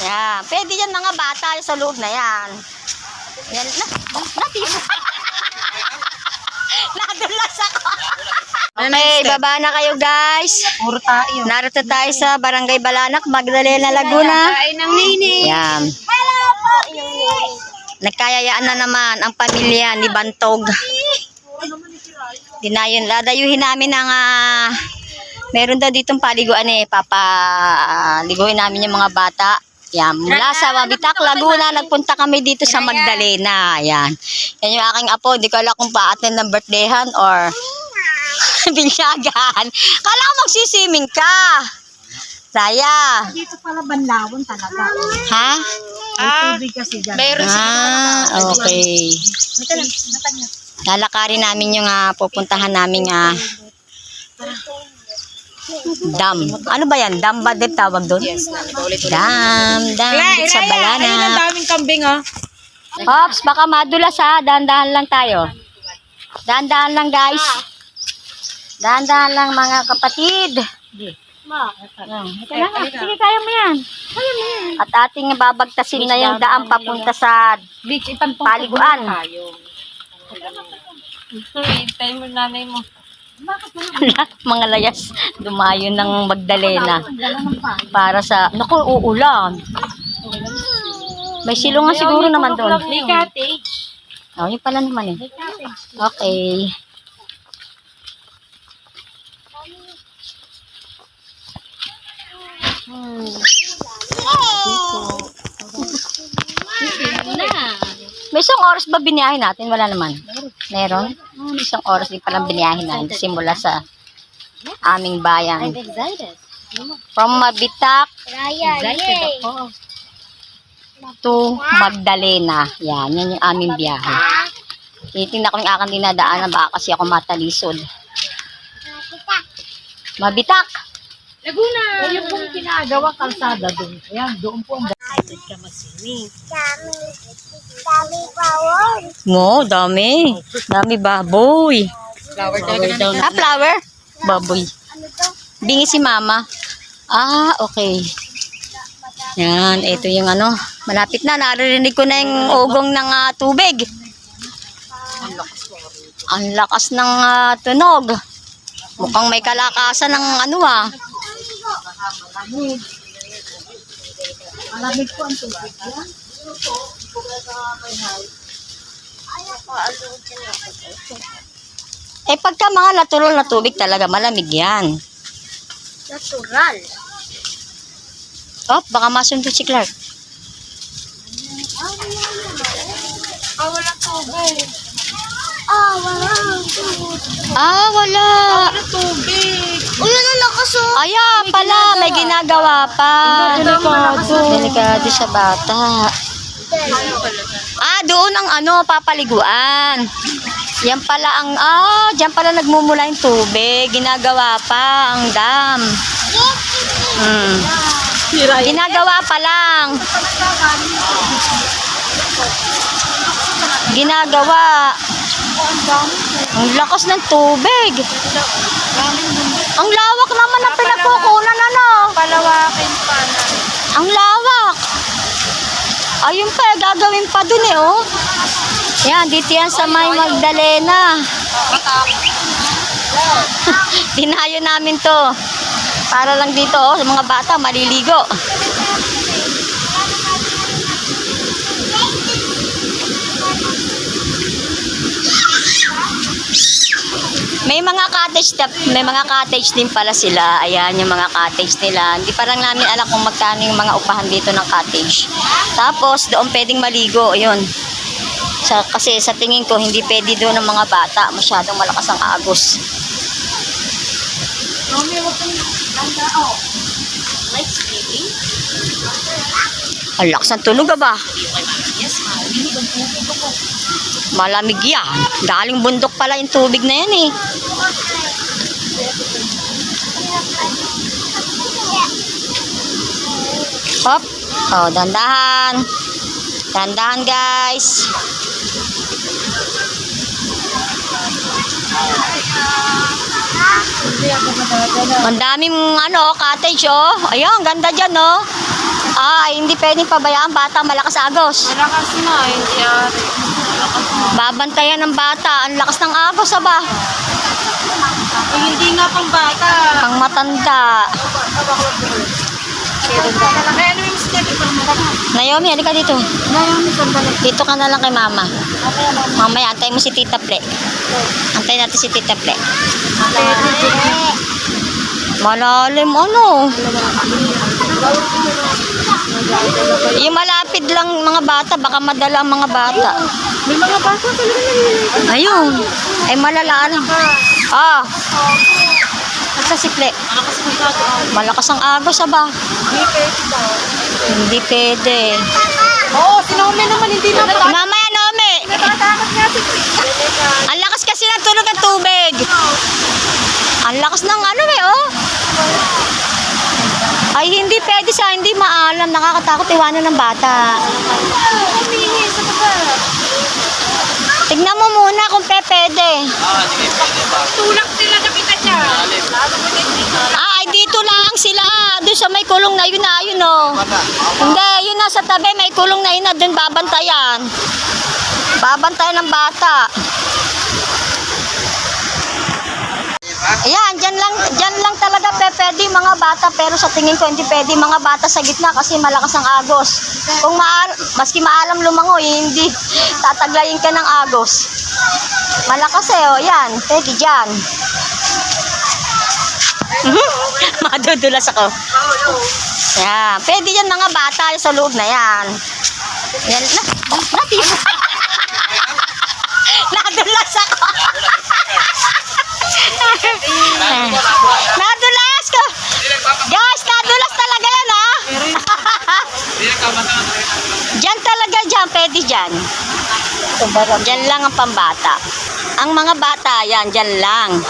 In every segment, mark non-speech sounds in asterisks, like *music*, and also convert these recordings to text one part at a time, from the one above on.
Yan. Pwede yan mga bata sa loob na yan. Yan. Na, natira. *laughs* Nadulas ako. Okay, baba na kayo guys. Puro tayo. Narito tayo sa Barangay Balanak, Magdalena, Laguna. Kain ng nini. Yan. Nagkayayaan na naman ang pamilya ni Bantog. Dinayon, ladayuhin namin ang ah, meron daw ditong paliguan eh, papaliguin namin yung mga bata. Yan, mula sa Mabitak, Laguna, nagpunta kami dito sa Magdalena. Yan. Yan yung aking apo, hindi ko alam kung pa-attend ng birthdayhan or *laughs* binyagan. Kala ko magsisiming ka. Saya. Dito pala banlawon talaga. Ha? May tubig kasi dyan. Meron Ah, okay. Lalakarin namin yung ah, pupuntahan namin ah, dam. Ano ba yan? Dam ba din tawag doon? Yes, ulit Dam, dam, sa Ayun ang balana. daming kambing oh. Ops, baka madulas ha. Dahan-dahan lang tayo. Dahan-dahan lang guys. Dahan-dahan lang mga kapatid. Sige, sige, kaya mo yan. At ating babagtasin na yung daan papunta sa Paliguan. tayo. Hintay mo nanay mo. *laughs* mga layas dumayo ng Magdalena para sa naku uulan. May silungan siguro naman doon. May cottage. oh yun pala naman eh. Okay. May isang oras ba biniyahin natin? Wala naman. Meron? Isang oras din palang biniyahin natin simula sa aming bayan. excited. From Mabitak Excited ako. to Magdalena. Yan, yan yung aming biyahe. Titingnan ko yung aking dinadaanan baka kasi ako matalisod. Mabitak! Laguna! Yung pong ginagawa kalsada doon. Ayan, doon po ang excited ka mag-swimming. Mo, dami. Dami baboy. Flower talaga daw Ah, flower? Baboy. Bingi si mama. Ah, okay. Yan, ito yung ano. Malapit na, naririnig ko na yung ugong ng ah, tubig. Ang lakas ng ah, tunog. Mukhang may kalakasan ng ano ah. Malamig po ang tubig. Yan. Eh pagka mga natural na tubig talaga, malamig yan. Natural. Oh, baka masundo si Clark. Ah, wala tubig. Ah, wala. Wala tubig. Uy, ano lakas oh. Ayan pala, may ginagawa pa. Delikado. Delikado sa bata. Ah, doon ang ano, papaliguan. Yan pala ang, ah, dyan pala nagmumula yung tubig. Ginagawa pa ang dam. Hmm. Ginagawa pa lang. Ginagawa. Ang lakas ng tubig. Ang lawak naman ng pinagkukunan, ano? Palawakin pa na. Ang lawak. Ayun pa, gagawin pa dun eh, oh. Yan, dito yan sa may Magdalena. *laughs* Dinayo namin to. Para lang dito, oh, sa mga bata, maliligo. May mga cottage tap, may mga cottage din pala sila. Ayan yung mga cottage nila. Hindi pa lang namin alam kung magkano yung mga upahan dito ng cottage. Tapos doon pwedeng maligo, ayun. Sa, kasi sa tingin ko hindi pwede doon ng mga bata, masyadong malakas ang agos. Oh. Ang lakas ng tulog ah ba? Malamig yan. Galing bundok pala yung tubig na yan eh. Hop. Oh, dandahan. Dandahan guys. Ang daming ano, cottage oh. Ayun, ganda dyan oh. Ay, hindi pwedeng pabayaan bata, malakas agos. Malakas na, hindi yari. Babantayan ng bata, ang lakas ng agos, aba. Eh, hindi nga pang bata. Pang matanda. Kaya ano? Naomi, halika dito. Naomi, sandali. Dito ka na lang kay mama. Mamaya, antay mo si Tita Ple. Antay natin si Tita Ple. Malalim, ano? Yung malapit lang mga bata, baka madala ang mga bata. May mga bata talaga nalilito. Ayun. Ay malalaan. Ah. Nagsasikle. Malakas na gato. Malakas ang agos, aba. Pwede daw. Hindi pwede. Oo, si Naomi naman hindi na. Mamaya, Nomi. Natatakot nga si Ang lakas kasi ng tunog ng tubig. Ang lakas ng ano eh, oh. Ay, hindi pwede sa hindi maalam. Nakakatakot iwanan ng bata. Humingi sa baba. Tignan mo muna kung pe pwede. Tulak sila na kita siya. Ah, ay dito lang sila. Doon sa may kulong na yun na, yun oh. Hindi, yun na sa tabi. May kulong na yun na doon babantayan. Babantayan ng bata. Ayan, dyan lang, dyan lang talaga pe, pwede mga bata pero sa tingin ko hindi pwede mga bata sa gitna kasi malakas ang agos. Kung maal, maski maalam lumangoy, hindi tataglayin ka ng agos. Malakas eh, oh, yan, pwede dyan. Madudulas ako. Yan, pwede yan mga bata sa loob na yan. Yan, na, natin. *laughs* Nadulas ako. *laughs* nadulas ko. Guys, nadulas talaga yan ha. *laughs* Diyan talaga dyan, pwede dyan. Diyan lang ang pambata. Ang mga bata, yan, dyan lang.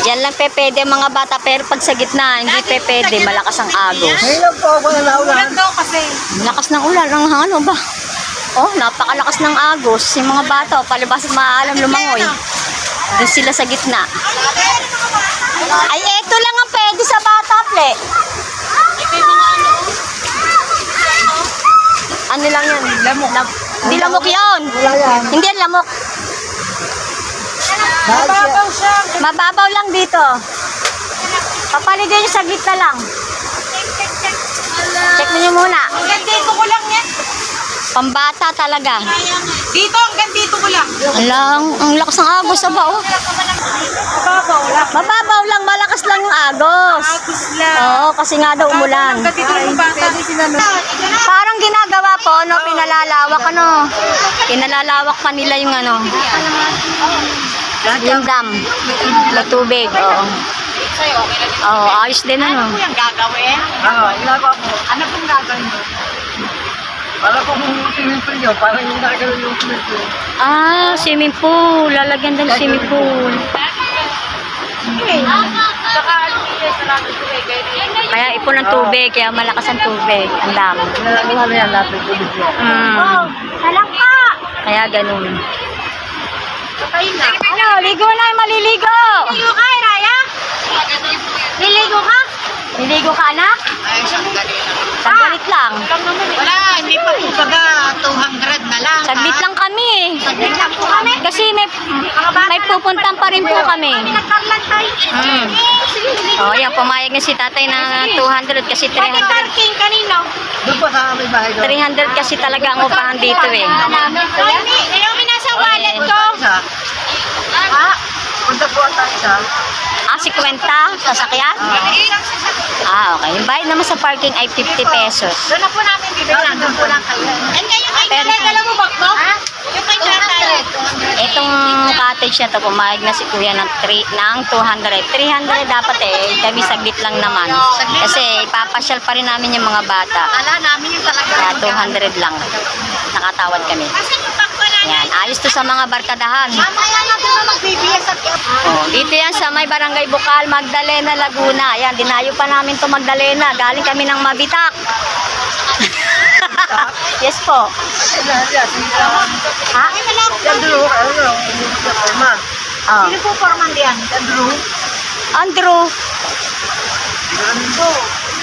Dyan lang pe pwede ang mga bata, pero pag sa gitna, hindi pe pwede, malakas ang agos. Ngayon po ako nalaulan. daw kasi. Lakas ng ulan, ang ano ba? Oh, napakalakas ng agos. Yung mga bata, oh, palibas maalam lumangoy. Doon sila sa gitna. Ay, eto lang ang pwede sa bata, ple. Ano lang yan? Lamok. Hindi lamok yun. Hindi yan lamok. Mababaw siya. Mababaw lang dito. Papaligay nyo sa gitna lang. Check nyo muna. Hanggang dito ko lang yan. Pambata talaga. Dito, hanggang dito ko lang. Alang, ang lakas ng agos sa bao. Mababaw lang. Mababaw lang, malakas lang yung agos. Lang. Oo, kasi nga daw umulan. Parang ginagawa po, no, pinalalawak, ano. Pinalalawak pa nila yung ano. Yung dam. May tubig, oo. Okay. Oo, ayos din, ano. Ano yung gagawin? Oo, ginagawa ko. Ano pong gagawin mo? Para po kung swimming pool nyo, parang yung nakagano'n yung swimming pool. Ah, swimming pool. Lalagyan ng swimming pool. Saka Kaya ipon ng tubig, kaya malakas ang tubig. Ang dami. Ginagawa na yan lahat ng tubig nyo. Mm. Talangka! Kaya ganun. Patay na. Ano, ligo na, maliligo. Ligo ka, Raya? Liligo ka? Niligo ka, anak? Ay, sandali lang. Saglit lang. Wala, hindi pa kumbaga 200 na lang. Saglit lang kami eh. Saglit lang po kami. Kasi may, may pupuntan pa rin po kami. Tayo. Mm. Oh, yan, pumayag na si tatay na 200 kasi Pwede 300. parking kanino? Doon po sa may bahay doon. 300 kasi talaga ang upahan dito eh. Naomi, Naomi, nasa wallet ko. Ha? Punta po ata isa. Ah, si Kwenta, sasakyan? Ah, okay. Yung bayad naman sa parking ay 50 pesos. Doon na po namin bibigyan. Doon po lang kayo. And kayo kay Pero- Pero, dala mo ba ko? Yung kay tatay. Itong cottage na to, pumayag na si kuya ng, 3, ng 200. 300 dapat eh, kami saglit lang naman. Kasi ipapasyal pa rin namin yung mga bata. Ala namin yung talaga. Kaya 200 lang. Nakatawad kami. Yan, ayos to sa mga barkadahan. Mamaya na na magbibiyas at Oh, dito yan sa may barangay Bukal, Magdalena, Laguna. Ayan, dinayo pa namin to Magdalena. Galing kami ng Mabitak. Yes po. Ha? Doon, ano no? Sa forma. Oh. Sino po forman diyan? Yan doon. Andrew.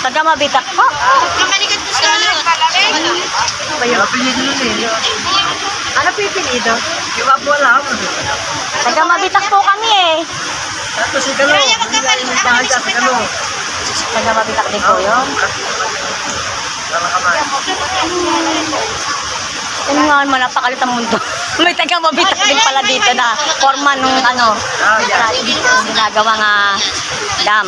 Taga Mabitak po. Kamalikat ko sa? Napilido nun eh. Yung- Ano pipilido? Yung apo wala ako. Taga mabitak po kami eh. Tapos si Kalo. Si. Taga mabitak din po yun. Ano nga naman, napakalit ang mundo. *laughs* May taga mabitak din pala dito na forma nung ano, Ah, ginagawa nga dam.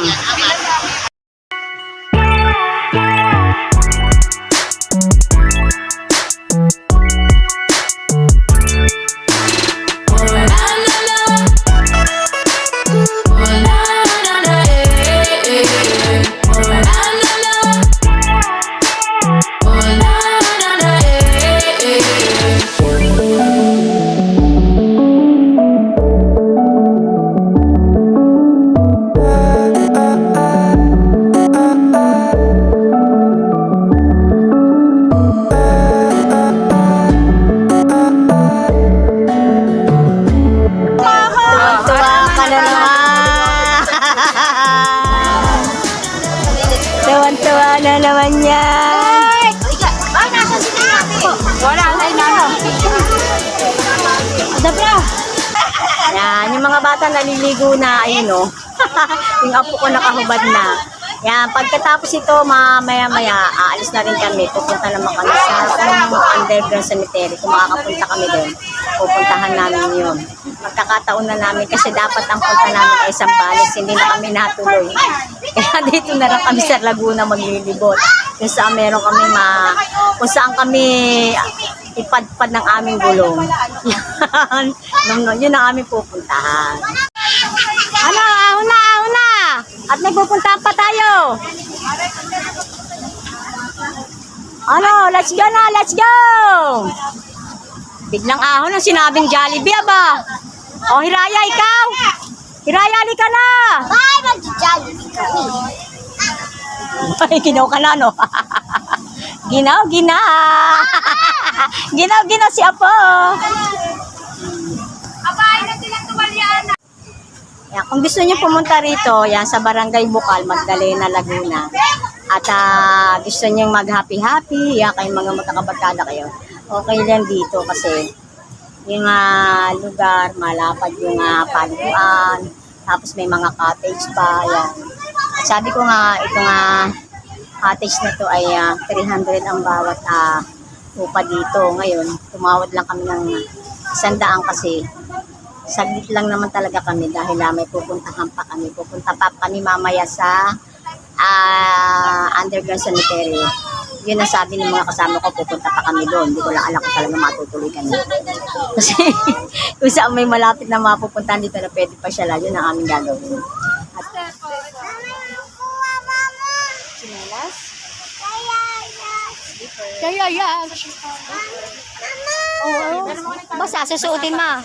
Mga bata naliligo na, ayun o. *laughs* yung apo ko nakahubad na. Yan, pagkatapos ito, mamaya-maya, aalis na rin kami. Pupunta naman kami sa underground cemetery. Kung makakapunta kami doon, pupuntahan namin yun. Magkakataon na namin kasi dapat ang punta namin ay Sambales. Hindi na kami natuloy. *laughs* Kaya dito na lang kami sa Laguna maglilibot. Kung saan meron kami ma... Kung saan kami ipadpad ng aming gulong. *laughs* Yan. Yun ang aming pupuntahan. Ano, ahon na, ahon na! At may pupuntahan pa tayo. Ano, let's go na, let's go! Biglang ahon ang sinabing Jollibee, aba. O, Hiraya, ikaw! Hiraya, halika na! Bye, mag-jollibee kami. *laughs* Ay, ginaw ka na, no? *laughs* ginaw, ginaw! *laughs* ginaw, ginaw si Apo! Abay na silang tumalyan. Yan, kung gusto niyo pumunta rito, yan sa Barangay Bukal, Magdalena, Laguna. At ah, gusto niyo mag-happy-happy, yan kayong mga magkakabarkada kayo. Okay lang dito kasi yung ah, lugar, malapad yung uh, paliguan, tapos may mga cottage pa, yan. At sabi ko nga, ito nga cottage na to ay ah, 300 ang bawat ah, upa dito. Ngayon, tumawad lang kami ng isandaan kasi saglit lang naman talaga kami dahil ah, may pupuntahan pa kami. Pupunta pa kami mamaya sa ah, underground cemetery. Yun ang sabi ng mga kasama ko, pupunta pa kami doon. Hindi ko lang alam kung talaga matutuloy kami. *laughs* Kasi kung saan may malapit na mapupuntahan dito na pwede pa siya yun ang aming gagawin. At, Sinelas? Kaya yan. Oo. Basta susuotin ma.